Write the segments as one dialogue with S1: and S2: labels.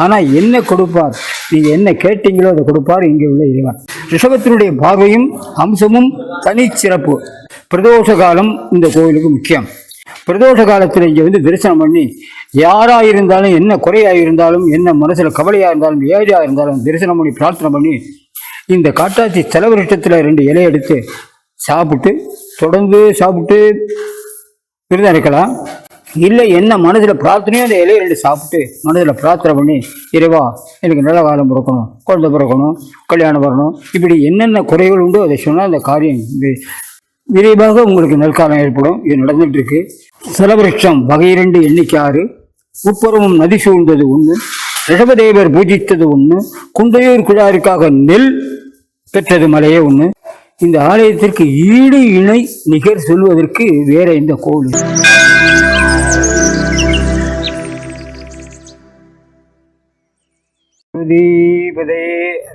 S1: ஆனால் என்ன கொடுப்பார்? நீங்கள் என்ன கேட்டீங்களோ அதை கொடுப்பார் இங்கே உள்ள இறைவன். ரிஷபத்தினுடைய பார்வையும் அம்சமும் தனிச்சிறப்பு. பிரதோஷ காலம் இந்த கோவிலுக்கு முக்கியம். பிரதோஷ காலத்தில் இங்கே வந்து தரிசனம் பண்ணி யாராக இருந்தாலும் என்ன குறையாக இருந்தாலும் என்ன மனசில் கவலையாக இருந்தாலும் ஏழையாக இருந்தாலும் தரிசனம் பண்ணி பிரார்த்தனை பண்ணி இந்த காட்டாட்சி செலவரிட்டத்தில் ரெண்டு இலையை எடுத்து சாப்பிட்டு தொடர்ந்து சாப்பிட்டு விரதம் இருக்கலாம். இல்லை என்ன மனதில் பிரார்த்தனையோ அந்த இலையை ரெண்டு சாப்பிட்டு மனதில் பிரார்த்தனை பண்ணி இறைவா எனக்கு நல்ல காலம் பிறக்கணும் குழந்தை பிறக்கணும் கல்யாணம் வரணும். இப்படி என்னென்ன குறைகள் உண்டோ அதை சொன்னால் அந்த காரியம் விரைவாக உங்களுக்கு நெற்காலம் ஏற்படும். இது நடந்துட்டு இருக்கு வகை இரண்டு எண்ணிக்கை ஆறு. உட்புறமும் நதி சூழ்ந்தது ஒன்று. ரிஷபதேவர் பூஜித்தது ஒன்று. குண்டையூர் குழாருக்காக நெல் பெற்றது மலையே ஒன்று. இந்த ஆலயத்திற்கு ஈடு இணை நிகர் சொல்வதற்கு வேற எந்த கோவில்? தீபதே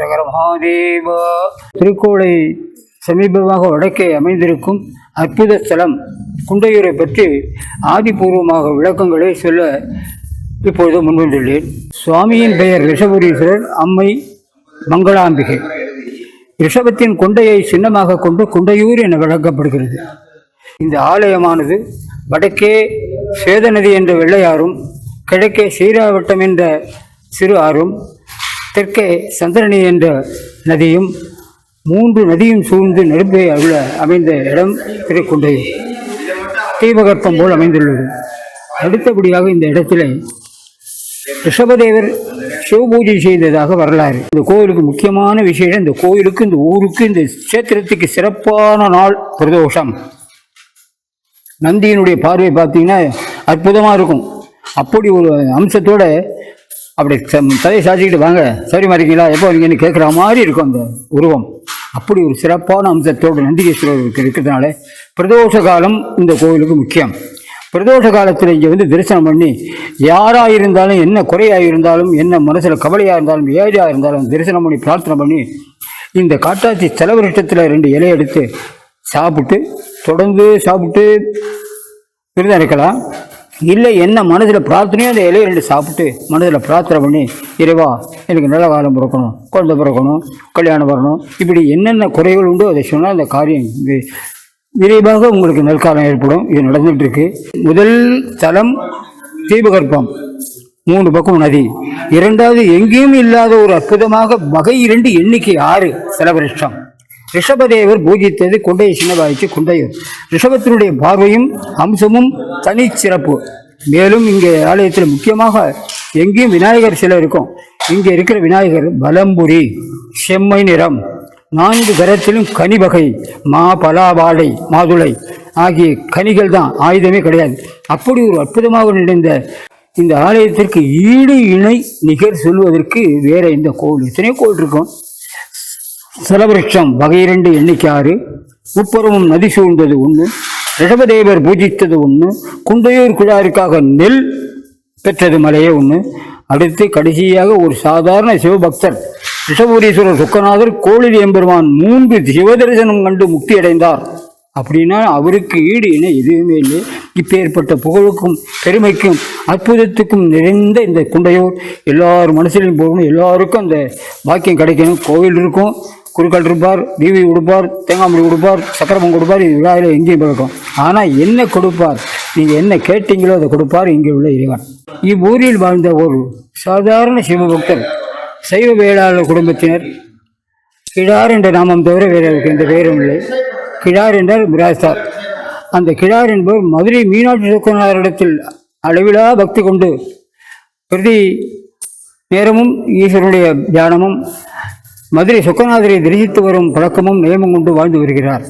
S1: ரகர மகாதேவ திருக்கோளை சமீபமாக வடக்கே அமைந்திருக்கும் அற்புத ஸ்தலம் குண்டையூரை பற்றி ஆதிபூர்வமாக விளக்கங்களை சொல்ல இப்பொழுது முன்வந்துள்ளேன். சுவாமியின் பெயர் ரிஷபுரீஸ்வரர் அம்மை மங்களாம்பிகை. ரிஷபத்தின் கொண்டையை சின்னமாக கொண்டு குண்டையூர் என விளக்கப்படுகிறது. இந்த ஆலயமானது வடக்கே சேதநதி என்ற வெள்ளையாறும் கிழக்கே சீராவட்டம் என்ற சிறு ஆறும் தெற்கே சந்திரணி என்ற நதியும் மூன்று நதியும் சூழ்ந்து நெருப்பை உள்ள அமைந்த இடம் திருக்குண்டையூர் தீபகற்பம் போல் அமைந்துள்ளது. அடுத்தபடியாக இந்த இடத்திலே ரிஷபதேவர் சிவபூஜை செய்ததாக வரலாறு. இந்த கோயிலுக்கு முக்கியமான விஷயம் இந்த கோயிலுக்கு இந்த ஊருக்கு இந்த கஷேத்திரத்துக்கு சிறப்பான நாள் பிரதோஷம். நந்தியினுடைய பார்வை பார்த்தீங்கன்னா அற்புதமாக இருக்கும். அப்படி ஒரு அம்சத்தோட அப்படி தலையை சாச்சிக்கிட்டு வாங்க. சரி மாறிக்கீங்களா எப்போ வரீங்கன்னு கேட்குற மாதிரி இருக்கும் அந்த உருவம். அப்படி ஒரு சிறப்பான அம்சத்தோடு நந்திகேஸ்வரருக்கு இருக்கிறதுனால பிரதோஷ காலம் இந்த கோவிலுக்கு முக்கியம். பிரதோஷ காலத்தில் இங்கே வந்து தரிசனம் பண்ணி யாராக இருந்தாலும் என்ன குறையாக இருந்தாலும் என்ன மனசில் கவலையாக இருந்தாலும் ஏழையாக இருந்தாலும் தரிசனம் பண்ணி பிரார்த்தனை பண்ணி இந்த காட்டாட்சி செலவரிட்டத்தில் ரெண்டு இலையை எடுத்து சாப்பிட்டு தொடர்ந்து சாப்பிட்டு விருதம் இருக்கலாம். இல்லை என்ன மனதில் பிரார்த்தனையோ அந்த இலையை ரெண்டு சாப்பிட்டு மனதில் பிரார்த்தனை பண்ணி இறைவா எனக்கு நல்ல காலம் பிறக்கணும் குழந்தை பிறக்கணும் கல்யாணம் வரணும் இப்படி என்னென்ன குறைகள் உண்டோ அதை சொன்னால் அந்த காரியம் விரைவாக உங்களுக்கு நெற்காலம் ஏற்படும். இது நடந்துகிட்ருக்கு முதல் தலம் தீபகற்பம். மூணு பக்கம் நதி. இரண்டாவது எங்கேயும் இல்லாத ஒரு அற்புதமாக வகை இரண்டு எண்ணிக்கை ஆறு செலவரிஷ்டம் ரிஷபதேவர் பூஜித்தது குண்டையை சின்னதாயிச்சு குண்டையூர் ரிஷபத்தினுடைய பார்வையும் அம்சமும் தனிச்சிறப்பு. மேலும் இங்கே ஆலயத்தில் முக்கியமாக எங்கேயும் விநாயகர் சிலை இருக்கும். இங்கே இருக்கிற விநாயகர் பலம்புரி செம்மை நிறம் நான்கு கரத்திலும் கனி வகை மா பலா மாதுளை ஆகிய கனிகள் தான் ஆயுதமே கிடையாது. அப்படி ஒரு அற்புதமாக நிறைந்த இந்த ஆலயத்திற்கு ஈடு இணை நிகர் சொல்வதற்கு வேற இந்த கோவில்? எத்தனையோ கோவில் இருக்கும். செலவருஷம் வகை இரண்டு எண்ணிக்கை ஆறு உட்புறமும் நதி சூழ்ந்தது ஒன்று ரிஷபதேவர் பூஜித்தது ஒன்று குண்டையூர் குழாருக்காக நெல் பெற்றது மலையே ஒன்று அடுத்து கடைசியாக ஒரு சாதாரண சிவபக்தர் ரிஷபுரீஸ்வரர் சுக்கநாதர் கோளில் எம்பெருமான் மூன்று சிவதரிசனம் கண்டு முக்தி அடைந்தார் அப்படின்னா அவருக்கு ஈடு இணை எதுவுமே இல்லை. இப்பேற்பட்ட புகழுக்கும் பெருமைக்கும் அற்புதத்துக்கும் நிறைந்த இந்த குண்டையூர் எல்லார் மனசிலையும் போகணும் எல்லாருக்கும் அந்த பாக்கியம் கிடைக்கணும். கோவில் இருக்கும் குருக்கள் இருப்பார் தீவி கொடுப்பார் தேங்காய் முடி கொடுப்பார் சக்கரமம் கொடுப்பார் இது விழாவில் எங்கேயும் பிறக்கும் ஆனால் என்ன கொடுப்பார் நீங்கள் என்ன கேட்டீங்களோ அதை கொடுப்பார் இங்கே உள்ள இறைவன். இவ்வூரில் வாழ்ந்த ஒரு சாதாரண சிவபக்தர் சைவ வேளாளர் குடும்பத்தினர் கிழார் என்ற நாமம் தவிர வேறு எந்த பெயரும் இல்லை. கிழார் என்றால் மிராஸ்தார் அந்த கிழார் என்பவர் மதுரை மீனாட்சி சுக்கநாதரிடத்தில் அளவிலா பக்தி கொண்டு பிரதி நேரமும் ஈஸ்வரனுடைய தியானமும் மதுரை சொக்கநாதரை தரிசித்து வரும் பழக்கமும் நியமம் கொண்டு வாழ்ந்து வருகிறார்.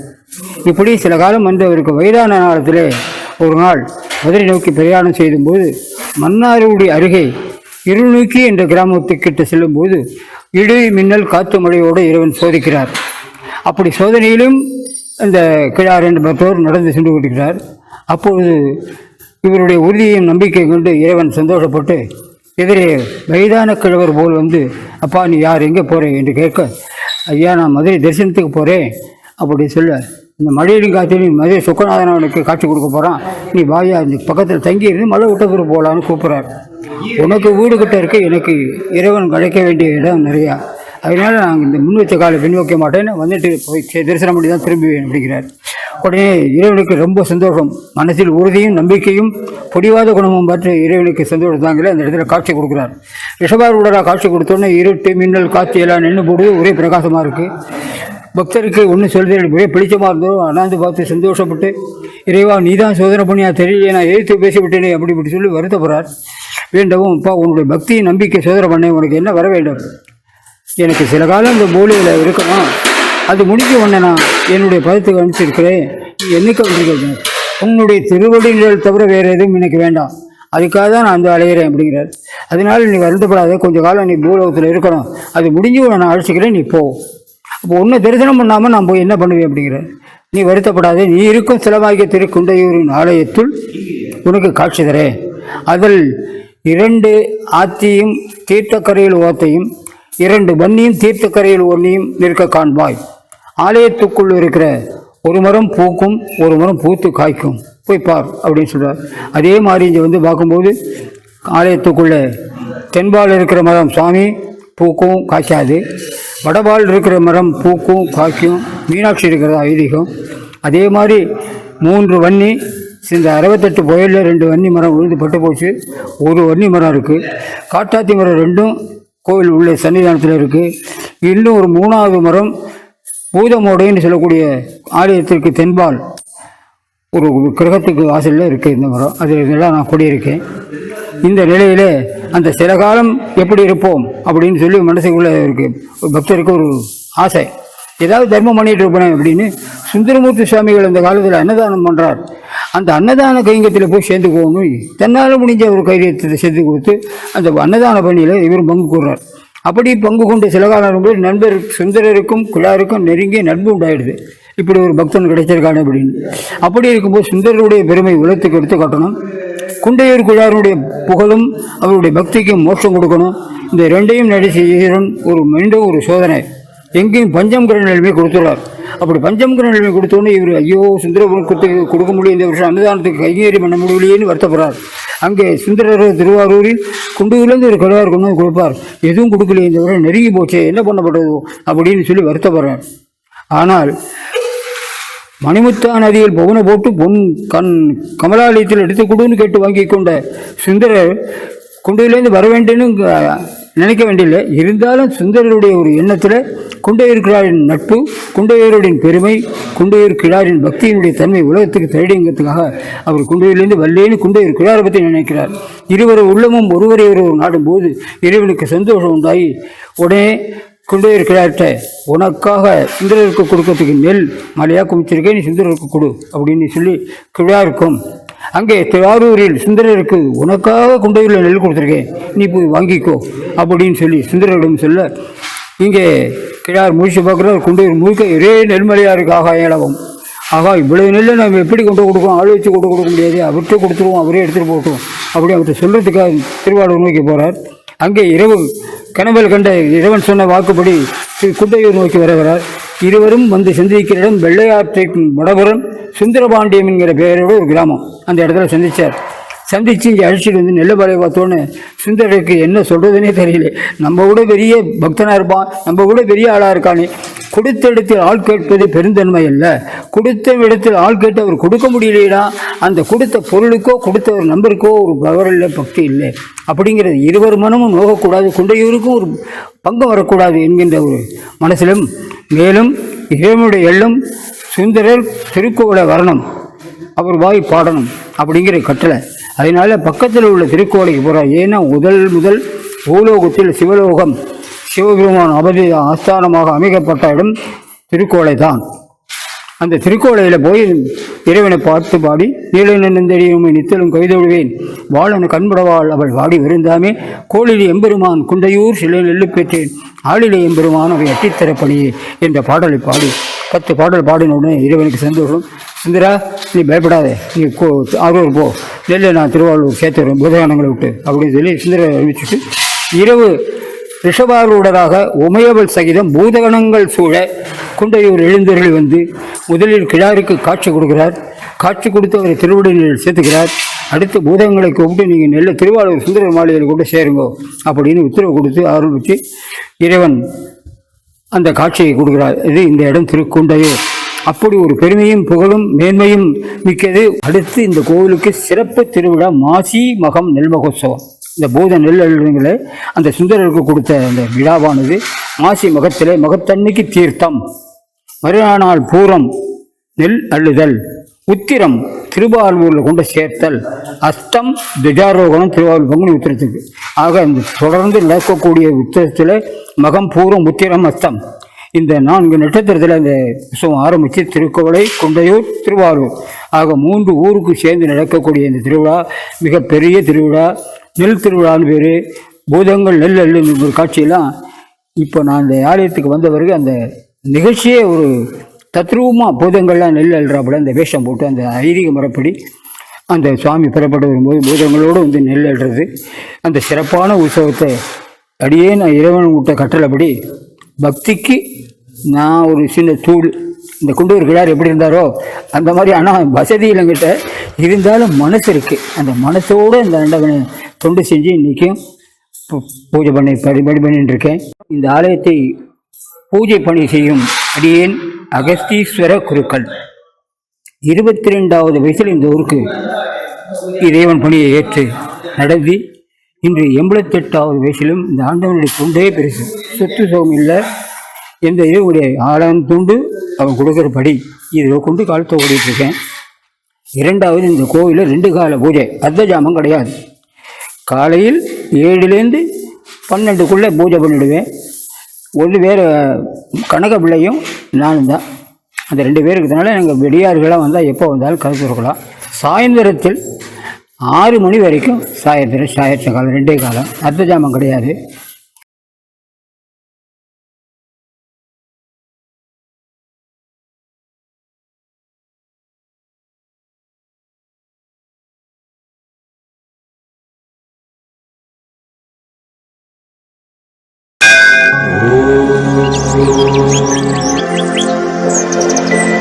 S1: இப்படி சில காலம் வந்து அவருக்கு வயதான காலத்திலே ஒரு நாள் மதுரை நோக்கி பிரயாணம் செய்யும்போது மன்னாருடைய அருகே இருநூக்கி என்ற கிராமத்துக்கிட்ட செல்லும்போது இடி மின்னல் காற்று மழையோடு இறைவன் சோதிக்கிறார். அப்படி சோதனையிலும் அந்த கிழார் என்பவர் நடந்து சென்று கொண்டிருக்கிறார். அப்பொழுது இவருடைய உறுதியையும் நம்பிக்கை கொண்டு இறைவன் சந்தோஷப்பட்டு எதிரே வயதான கிழவர் போல் வந்து அப்பா நீ யார்? எங்கே போகிறேன் என்று கேட்க ஐயா நான் மதுரை தரிசனத்துக்கு போகிறேன் அப்படி சொல்ல இந்த மழையிலும் காற்றிலும் மதுரை சுக்கநாதனவனுக்கு காட்சி கொடுக்க போகிறான் நீ வாயா இந்த பக்கத்தில் தங்கியிருந்து மழை விட்டதுக்கு போகலான்னு கூப்பிட்றாரு. உனக்கு வீடு கிட்ட இருக்க எனக்கு இறைவன் கிடைக்க வேண்டிய இடம் நிறையா. அதனால் நான் இந்த முன் வச்ச காலை பின் வைக்க மாட்டேன்னு வந்துட்டு போய் தரிசனம் பண்ணி தான் திரும்புவேன் அப்படிங்கிறார். உடனே இறைவனுக்கு ரொம்ப சந்தோஷம். மனசில் உறுதியும் நம்பிக்கையும் பொடிவாத குணமும் பற்றி இறைவனுக்கு சந்தோஷத்தாங்களே அந்த இடத்துல காட்சி கொடுக்குறார். ரிஷபாரூடரா காட்சி கொடுத்தோன்னே இருட்டு மின்னல் காட்சி எல்லாம் நின்று போடுது ஒரே பிரகாசமாக இருக்குது பக்தருக்கு ஒன்று சொல்றது ஒரே பிடிச்சமாக இருந்தோம் அண்ணாந்து பார்த்து சந்தோஷப்பட்டு இறைவா நீ தான் சோதனை பண்ணியா? தெரியலையே நான் எழுத்து பேசிவிட்டேனே அப்படி இப்படி சொல்லி வருத்தப்படுறார். வேண்டவும் அப்பா உன்னுடைய பக்தி நம்பிக்கை சோதனை பண்ணேன் உனக்கு என்ன வர வேண்டும்? எனக்கு சில காலம் இந்த மூலியில் இருக்கணும். அது முடிஞ்ச உடனே நான் என்னுடைய பதத்துக்கு அனுப்பிச்சிருக்கிறேன். நீ என்னைக்கு வந்திருக்கீங்க உன்னுடைய திருவடிகள் தவிர வேறு எதுவும் எனக்கு வேண்டாம். அதுக்காக தான் நான் வந்து அலையிறேன் அப்படிங்கிறார். அதனால நீ வருந்தப்படாத கொஞ்சம் காலம் நீ பூலோகத்தில் இருக்கணும். அது முடிஞ்சு உன்னை நான் அழைச்சிக்கிறேன். நீ போ. அப்போ ஒன்று தரிசனம் பண்ணாமல் நான் போய் என்ன பண்ணுவேன் அப்படிங்கிற. நீ வருத்தப்படாதே. நீ இருக்கும் சிலவாகிய திருக்குண்டையூரின் ஆலயத்தில் உனக்கு காட்சி தரேன். அதில் இரண்டு ஆத்தியும் தீர்த்தக்கரையில் ஓத்தையும் இரண்டு வன்னியும் தீர்த்தக்கரையில் ஒன்னியும் நிற்க காண்பாய். ஆலயத்துக்குள் இருக்கிற ஒரு மரம் பூக்கும் ஒரு மரம் பூத்து காய்க்கும். போய் பார் அப்படின்னு சொல்கிறார் அதே மாதிரி இங்கே வந்து பார்க்கும்போது ஆலயத்துக்குள்ளே தென்பால் இருக்கிற மரம் சாமி பூக்கும் காய்க்காது. வடபால் இருக்கிற மரம் பூக்கும் காய்க்கும். மீனாட்சி இருக்கிறதா ஐதீகம். அதே மாதிரி மூன்று வன்னி இந்த அறுபத்தெட்டு புயலில் ரெண்டு வன்னி மரம் விழுந்து பட்டு போச்சு. ஒரு வன்னி மரம் இருக்குது காட்டாத்தி மரம் ரெண்டும் கோவில் உள்ள சன்னிதானத்தில் இருக்குது இன்னும் ஒரு மூணாவது மரம் பூதமோடைன்னு சொல்லக்கூடிய ஆலயத்திற்கு தென்பால் ஒரு கிரகத்துக்கு வாசலில் இருக்குது இந்த மரம். அது இதெல்லாம் நான் குடியிருக்கேன். இந்த நிலையிலே அந்த சில காலம் எப்படி இருப்போம் அப்படின்னு சொல்லி மனசுக்குள்ளே இருக்குது ஒரு பக்தருக்கு ஒரு ஆசை. ஏதாவது தர்மம் பண்ணிட்டு இருப்பேன் அப்படின்னு சுந்தரமூர்த்தி சுவாமிகள் அந்த காலத்தில் அன்னதானம் பண்ணுறார் அந்த அன்னதான கைங்கத்தில் போய் சேர்ந்து போகணும். தன்னால் முடிஞ்ச ஒரு கைரியத்தை சேர்த்து கொடுத்து அந்த அன்னதான பணியில் இவர் பங்கு கூடுறார் அப்படி பங்கு கொண்டு சில காலம் நண்பர் சுந்தரருக்கும் குழாருக்கும் நெருங்கிய நட்பு உண்டாயிடுது. இப்படி ஒரு பக்தன் கிடைச்சிருக்கானே அப்படின்னு. அப்படி இருக்கும்போது சுந்தரருடைய பெருமை உலகத்துக்கு எடுத்து காட்டணும். குண்டையூர் குழாருடைய புகழும் அவருடைய பக்திக்கும் மோட்சம் கொடுக்கணும். இந்த ரெண்டையும் நடித்த ஈரன் ஒரு மீண்டும் ஒரு சோதனை. எங்கேயும் பஞ்சம் கிர நிலைமை கொடுத்துள்ளார். அப்படி பஞ்சம் கிர நிலைமை கொடுத்தோன்னே இவர் ஐயோ சுந்தரபுரம் கொடுத்து கொடுக்க முடியும் இந்த வருஷம் அன்னதானத்துக்கு கைங்கேறி பண்ண முடியலையேன்னு வருத்தப்படுறார். அங்கே சுந்தரர் திருவாரூரில் குண்டூர்லேருந்து ஒரு கழுவார் கொண்டு வந்து கொடுப்பார். எதுவும் கொடுக்கலையே இந்த உடனே நெருங்கி போச்சே என்ன பண்ணப்பட்டது? அப்படின்னு சொல்லி வருத்தப்படுறார். ஆனால் மணிமுத்தா நதியில் பவனை போட்டு பொன் கண் கமலாலயத்தில் எடுத்து கொடுன்னு கேட்டு வாங்கி கொண்ட சுந்தரர் குண்டுலேருந்து வர வேண்டும்னு நினைக்க வேண்டியதில்லை. இருந்தாலும் சுந்தரருடைய ஒரு எண்ணத்தில் குண்டையூர் கிழாரின் நட்பு குண்டையூருடைய பெருமை குண்டையூர் கிழாரின் பக்தியினுடைய தன்மை உலகத்துக்கு தேடிங்கிறதுக்காக அவர் குண்டையூர்லேருந்து வல்லேன்னு குண்டையூர் கிழாரை பற்றி நினைக்கிறார். இருவர் உள்ளமும் ஒருவரை ஒருவர் நாடும்போது இறைவனுக்கு சந்தோஷம் உண்டாகி உடனே கொண்டு இருக்கிறார்கிட்ட உனக்காக சுந்தரருக்கு கொடுக்கறதுக்கு நெல் மலையாக குமிச்சிருக்கேன் நீ சுந்தரருக்கு கொடு அப்படின்னு சொல்லி கிழாருக்கும் அங்கே திருவாரூரில் சுந்தரருக்கு உனக்காக கொண்டு நெல் கொடுத்துருக்கேன். நீ போய் வாங்கிக்கோ அப்படின்னு சொல்லி சுந்தரரிடம் சொல்ல இங்கே கிழார் முழிச்சு பார்க்குறார் கொண்டு முழுக்க ஒரே நெல்மலையாக இருக்கு ஆகா ஏலவம் ஆகா இவ்வளவு நெல்லை நம்ம எப்படி கொண்டு கொடுக்கோம் ஆள் வச்சு கொண்டு கொடுக்க முடியாது. அவர்கிட்ட கொடுத்துருவோம் அவரே எடுத்துகிட்டு போட்டோம் அப்படி அவர்கிட்ட சொல்கிறதுக்காக திருவாரூர் நோக்கி போகிறார் அங்கே இரவு கனவில் கண்ட இறைவன் சொன்ன வாக்குப்படி திரு குட்டையூர் நோக்கி வருகிறார் இருவரும் வந்து சந்திக்கிற இடம் வெள்ளையாற்றை வடபுறம் சுந்தரபாண்டியம் என்கிற பெயரோடு ஒரு கிராமம் அந்த இடத்துல சந்திச்சார். சந்திச்சு இங்கே அழைச்சிட்டு வந்து நெல்லபாளைய பார்த்தோன்னு சுந்தரருக்கு என்ன சொல்கிறதுனே தெரியல. நம்ம கூட பெரிய பக்தனாக இருப்பான் நம்ம கூட பெரிய ஆளாக இருக்கானே. கொடுத்த இடத்தில் ஆள் கேட்பது பெருந்தன்மை இல்லை கொடுத்த இடத்தில் ஆள் கேட்டு அவர் கொடுக்க முடியலையா அந்த கொடுத்த பொருளுக்கோ கொடுத்த ஒரு நம்பருக்கோ ஒரு பவர் இல்லை பக்தி இல்லை. அப்படிங்கிறது இருவர் மனமும் நோகக்கூடாது குண்டையூருக்கும் ஒரு பங்கம் வரக்கூடாது என்கின்ற ஒரு மனசிலும் மேலும் இறைவனுடைய எள்ளும் சுந்தரர் திருக்கோவில வரணும். அவர் வாய் பாடணும் அப்படிங்கிற கட்டளை. அதனால் பக்கத்தில் உள்ள திருக்கோடைக்கு போகிறார் ஏன்னா முதல் முதல் பூலோகத்தில் சிவலோகம் சிவபெருமான் அவதி ஆஸ்தானமாக அமைக்கப்பட்ட இடம் திருக்கோளை தான் அந்த திருக்கோளையில் போய் இறைவனை பார்த்து பாடி நீலநந்தடியும் நித்தலும் கைதொழுவேன் வாழன் கண்படவாள் அவள் வாடி விருந்தாமே. கோழிலே எம்பெருமான் குண்டையூர் சிலை நெல்லு பெற்றேன். ஆளிலே எம்பெருமான் அவை அட்டித்தரப்படியே என்ற பாடலை பாடி பத்து பாடல் பாடின உடனே இறைவனுக்கு சந்தோஷம். சுந்தரா நீ பயப்படாதே. நீ கோ ஆரூர் போ. நெல்லை நான் திருவாரூர் சேர்த்துறேன் புதகானங்களை விட்டு. அப்படின்னு சொல்லி சுந்தர அறிவிச்சுட்டு இரவு ரிஷபாரூடராக உமையவள் சகிதம் பூதகணங்கள் சூழ குண்டையூர் எழுந்தருளி வந்து முதலில் கிழாருக்கு காட்சி கொடுக்கிறார். காட்சி கொடுத்து அவரை திருவிடையில் சேர்த்துக்கிறார். அடுத்து பூதகங்களை கூப்பிட்டு நீங்கள் நெல்ல திருவாரூர் சுந்தர மாளிகையில் கொண்டு சேருங்கோ அப்படின்னு உத்தரவு கொடுத்து ஆரம்பித்து இறைவன் அந்த காட்சியை கொடுக்கிறார். இது இந்த இடம் திருக்குண்டையூர். அப்படி ஒரு பெருமையும் புகழும் மேன்மையும் மிக்கது. அடுத்து இந்த கோவிலுக்கு சிறப்பு திருவிழா மாசி மகம் நெல் மகோத்சவம். இந்த பூத நெல் அழுங்களே அந்த சுந்தரருக்கு கொடுத்த அந்த விழாவானது மாசி மகத்திலே மகத்தன்னைக்கு தீர்த்தம். மறுநாள் பூரம் நெல் அள்ளுதல் உத்திரம் திருவாரூரில் கொண்டு சேர்த்தல் அஸ்தம் துஜாரோகணம் திருவாரூர் பங்குனி உத்திரத்துக்கு. ஆக இந்த தொடர்ந்து நடக்கக்கூடிய உத்திரத்தில் மகம் பூரம் உத்திரம் அஸ்தம். இந்த நான்கு நட்சத்திரத்தில் அந்த உற்சவம் ஆரம்பித்து திருக்கோவளை குண்டையூர் திருவாரூர் ஆக மூன்று ஊருக்கு சேர்ந்து நடக்கக்கூடிய இந்த திருவிழா மிகப்பெரிய திருவிழா நெல் திருவிழான்னு பேர். பூதங்கள் நெல் அள்ளுங்கிற ஒரு காட்சியெல்லாம் இப்போ நான் அந்த ஆலயத்துக்கு வந்த பிறகு அந்த நிகழ்ச்சியே ஒரு தத்ரூபமாக பூதங்கள்லாம் நெல் அள்ளுறாப்புல அந்த வேஷம் போட்டு அந்த ஐதீக முறைப்படி அந்த சுவாமி புறப்பட்டு வரும்போது பூதங்களோடு வந்து நெல் அள்ளுறது. அந்த சிறப்பான உற்சவத்தை அடியே நான் இறைவன் விட்ட கட்டளைப்படி பக்திக்கு நான் ஒரு சின்ன தூள் இந்த குண்டூர் கிழார் எப்படி இருந்தாரோ அந்த மாதிரி ஆனால் வசதி இல்லைங்கிட்ட இருந்தாலும் மனசு இருக்குது அந்த மனசோடு இந்த ஆண்டவனை தொண்டு செஞ்சு இன்றைக்கும் பூஜை பண்ணி படி பண்ணிட்டுருக்கேன் இந்த ஆலயத்தை பூஜை பணி செய்யும் அடியேன் அகஸ்தீஸ்வர குருக்கள். இருபத்தி ரெண்டாவது வயசில் இந்த ஊருக்கு இறைவன் பணியை ஏற்று நடந்து இன்று எண்பத்தெட்டாவது வயசிலும் இந்த ஆண்டவனுடைய தொண்டே பெருசு. சொத்து சுகம் இல்லை. எந்த இதனுடைய ஆழம் துண்டு அவன் கொடுக்குற இதில் கொண்டு காலத்தை ஓடிட்டு இருக்கேன் இரண்டாவது இந்த கோவிலில் ரெண்டு கால பூஜை. அர்த்த ஜாமம் கிடையாது. காலையில் ஏழுலேருந்து பன்னெண்டுக்குள்ளே பூஜை பண்ணிவிடுவேன் ஒரு வேறு கனக பிள்ளையும் நானும் தான். அந்த ரெண்டு பேருக்குனால நாங்கள் வெடியார்களாக வந்தால் எப்போ வந்தாலும் கருத்து இருக்கலாம் சாயந்தரத்தில் ஆறு மணி வரைக்கும் சாயந்தரம் சாயத்த காலம் ரெண்டே காலம். அர்த்த ஜாமம் கிடையாது. Thank you.